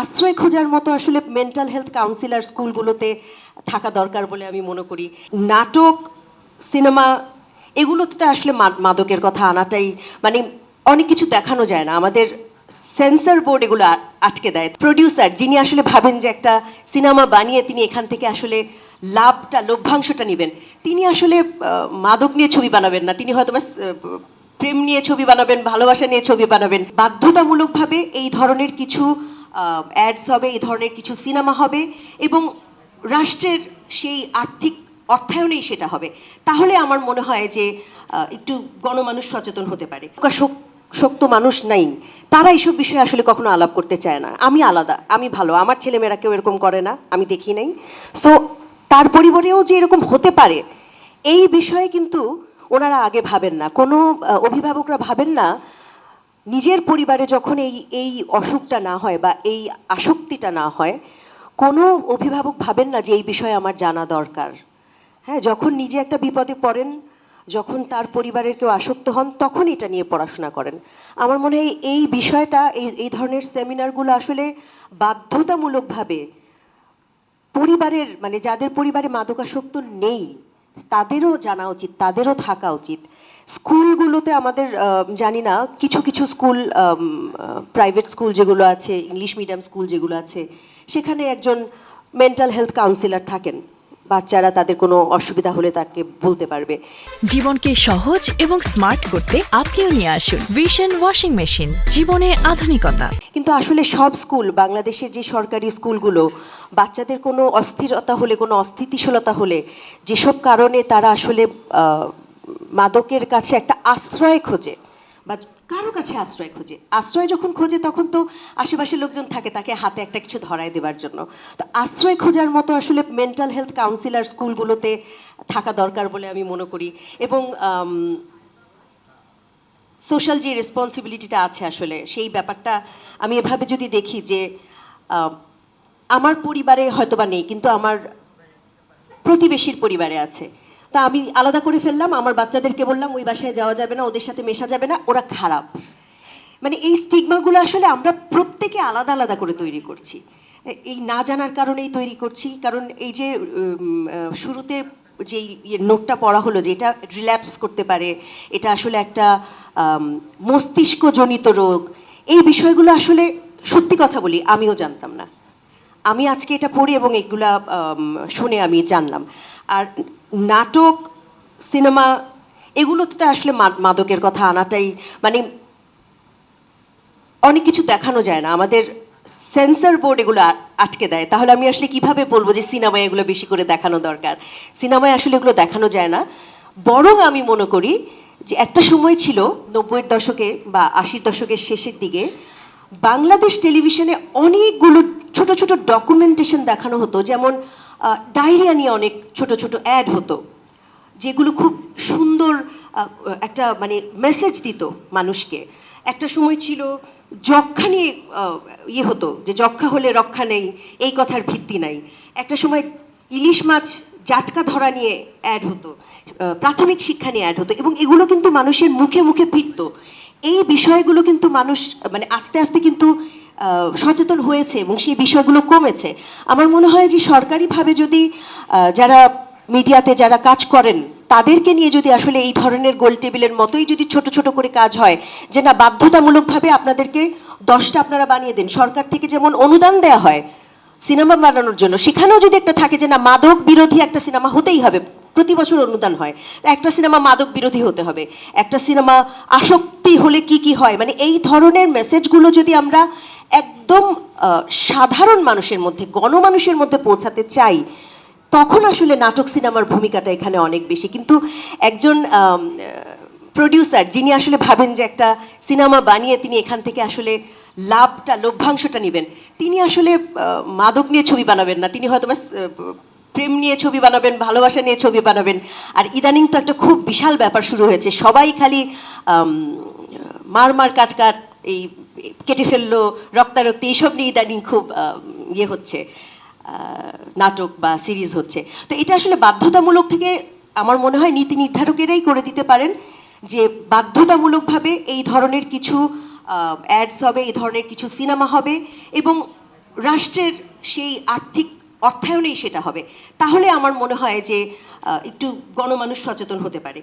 আশ্রয় খোঁজার মতো আসলে মেন্টাল হেলথ কাউন্সিলার স্কুলগুলোতে থাকা দরকার বলে আমি মনে করি। নাটক, সিনেমা, এগুলোতে আসলে মাদকের কথা আনাটাই মানে অনেক কিছু দেখানো যায় না। আমাদের সেন্সর বোর্ড এগুলো আটকে দেয়। প্রডিউসার যিনি আসলে ভাবেন যে একটা সিনেমা বানিয়ে তিনি এখান থেকে আসলে লাভটা, লভ্যাংশটা নেবেন, তিনি আসলে মাদক নিয়ে ছবি বানাবেন না। তিনি হয়তো প্রেম নিয়ে ছবি বানাবেন, ভালোবাসা নিয়ে ছবি বানাবেন। বাধ্যতামূলকভাবে এই ধরনের কিছু অ্যাডস হবে, এই ধরনের কিছু সিনেমা হবে এবং রাষ্ট্রের সেই আর্থিক অর্থায়নেই সেটা হবে। তাহলে আমার মনে হয় যে একটু গণমানুষ সচেতন হতে পারে। শক্ত মানুষ নাই। তারা এইসব বিষয়ে আসলে কখনো আলাপ করতে চায় না। আমি আলাদা, আমি ভালো। আমার ছেলেমেয়েরা কেউ এরকম করে না, আমি দেখি নাই। সো তার পরিবারেও যে এরকম হতে পারে, এই বিষয়ে কিন্তু ওনারা আগে ভাবেন না। কোনো অভিভাবকরা ভাবেন না নিজের পরিবারে যখন এই এই অসুখটা না হয় বা এই আসক্তিটা না হয়, কোনো অভিভাবক ভাবেন না যে এই বিষয়ে আমার জানা দরকার। হ্যাঁ যখন নিজে একটা বিপদে পড়েন, যখন তার পরিবারের কেউ আসক্ত হন, তখন এটা নিয়ে পড়াশোনা করেন। আমার মনে হয় এই বিষয়টা, এই এই ধরনের সেমিনারগুলো আসলে বাধ্যতামূলকভাবে পরিবারের মানে যাদের পরিবারে মাদকাসক্ত নেই, তাদেরও জানা উচিত, তাদেরও থাকা উচিত। স্কুলগুলোতে আমাদের জানি না কিছু কিছু স্কুল প্রাইভেট স্কুল যেগুলো আছে ইংলিশ মিডিয়াম স্কুল যেগুলো আছে সেখানে একজন মেন্টাল হেলথ কাউন্সিলর থাকেন। বাচ্চারা তাদের কোনো অসুবিধা হলে তাকে বলতে পারবে। জীবনকে সহজ এবং স্মার্ট করতে আপনিও নিয়ে আসুন ভিশন ওয়াশিং মেশিন জীবনে আধুনিকতা। কিন্তু আসলে সব স্কুল বাংলাদেশের যে সরকারি স্কুলগুলো বাচ্চাদের কোনো অস্থিরতা হলে কোনো অস্থিতিশীলতা হলে যেসব কারণে তারা আসলে মাদকের কাছে একটা আশ্রয় খোঁজে, বা কারও কাছে আশ্রয় খোঁজে। আশ্রয় যখন খোঁজে, তখন তো আশেপাশের লোকজন থাকে তাকে হাতে একটা কিছু ধরায় দেওয়ার জন্য। তো আশ্রয় খোঁজার মতো আসলে মেন্টাল হেলথ কাউন্সিলর স্কুলগুলোতে থাকা দরকার বলে আমি মনে করি। এবং সোশ্যাল যে রেসপন্সিবিলিটিটা আছে আসলে, সেই ব্যাপারটা আমি এভাবে যদি দেখি যে আমার পরিবারে হয়তোবা নেই, কিন্তু আমার প্রতিবেশীর পরিবারে আছে। তা আমি আলাদা করে ফেললাম, আমার বাচ্চাদেরকে বললাম, ওই বাসায় যাওয়া যাবে না, ওদের সাথে মেশা যাবে না, ওরা খারাপ। মানে এই স্টিগমাগুলো আসলে আমরা প্রত্যেকে আলাদা আলাদা করে তৈরি করছি। এই না জানার কারণেই তৈরি করছি, কারণ এই যে শুরুতে যে নোটটা পড়া হলো যে এটা রিল্যাপস করতে পারে, এটা আসলে একটা মস্তিষ্কজনিত রোগ, এই বিষয়গুলো আসলে সত্যি কথা বলি, আমিও জানতাম না। আমি আজকে এটা পড়ি এবং এগুলা শুনে আমি জানলাম। আর নাটক, সিনেমা এগুলোতে আসলে মাদকের কথা আনাটাই মানে অনেক কিছু দেখানো যায় না। আমাদের সেন্সর বোর্ড এগুলো আটকে দেয়। তাহলে আমি আসলে কীভাবে বলব যে সিনেমায় এগুলো বেশি করে দেখানো দরকার? সিনেমায় আসলে এগুলো দেখানো যায় না। বরং আমি মনে করি যে একটা সময় ছিল নব্বইয়ের দশকে বা আশির দশকের শেষের দিকে বাংলাদেশ টেলিভিশনে অনেকগুলো ছোট ছোট ডকুমেন্টেশন দেখানো হতো। যেমন ডায়রিয়া নিয়ে অনেক ছোট ছোট অ্যাড হতো, যেগুলো খুব সুন্দর একটা মানে মেসেজ দিত মানুষকে। একটা সময় ছিল যক্ষা নিয়ে ইয়ে হতো যে যক্ষা হলে রক্ষা নেই, এই কথার ভিত্তি নাই। একটা সময় ইলিশ মাছ জাটকা ধরা নিয়ে অ্যাড হতো প্রাথমিক শিক্ষা নিয়ে অ্যাড হতো এবং এগুলো কিন্তু মানুষের মুখে মুখে ফিরত। এই বিষয়গুলো কিন্তু মানুষ মানে আস্তে আস্তে কিন্তু সচেতন হয়েছে এবং সেই বিষয়গুলো কমেছে। আমার মনে হয় যে সরকারিভাবে যদি যারা মিডিয়াতে যারা কাজ করেন, তাদেরকে নিয়ে যদি আসলে এই ধরনের গোল টেবিলের মতোই যদি ছোট ছোট করে কাজ হয়, যে না, বাধ্যতামূলকভাবে আপনাদেরকে দশটা আপনারা বানিয়ে দিন, সরকার থেকে যেমন অনুদান দেওয়া হয় সিনেমা বানানোর জন্য, সেখানেও যদি একটা থাকে যে না, মাদক বিরোধী একটা সিনেমা হতেই হবে প্রতি বছর অনুদান হয়। একটা সিনেমা মাদক বিরোধী হতে হবে। একটা সিনেমা আসক্তি হলে কি কি হয়? মানে এই ধরনের মেসেজগুলো যদি আমরা একদম সাধারণ মানুষের মধ্যে, গণমানুষের মধ্যে পৌঁছাতে চাই, তখন আসলে নাটক সিনেমার ভূমিকাটা এখানে অনেক বেশি। কিন্তু একজন প্রডিউসার যিনি আসলে ভাবেন যে একটা সিনেমা বানিয়ে তিনি এখান থেকে আসলে লাভটা, লভ্যাংশটা নেবেন, তিনি আসলে মাদক নিয়ে ছবি বানাবেন না। তিনি হয়তো বা প্রেম নিয়ে ছবি বানাবেন, ভালোবাসা নিয়ে ছবি বানাবেন। আর ইদানিং তো একটা খুব বিশাল ব্যাপার শুরু হয়েছে। সবাই খালি মার মার কাট কাট, এই কেটে ফেলল, রক্তারক্তি এইসব নিয়ে ইদানিং খুব ইয়ে হচ্ছে নাটক বা সিরিজ হচ্ছে। তো এটা আসলে বাধ্যতামূলক থেকে আমার মনে হয় নীতি নির্ধারকেরাই করে দিতে পারেন যে বাধ্যতামূলকভাবে এই ধরনের কিছু অ্যাডস হবে, এই ধরনের কিছু সিনেমা হবে এবং রাষ্ট্রের সেই আর্থিক অর্থায়নেই সেটা হবে। তাহলে আমার মনে হয় যে একটু গণমানুষ সচেতন হতে পারে।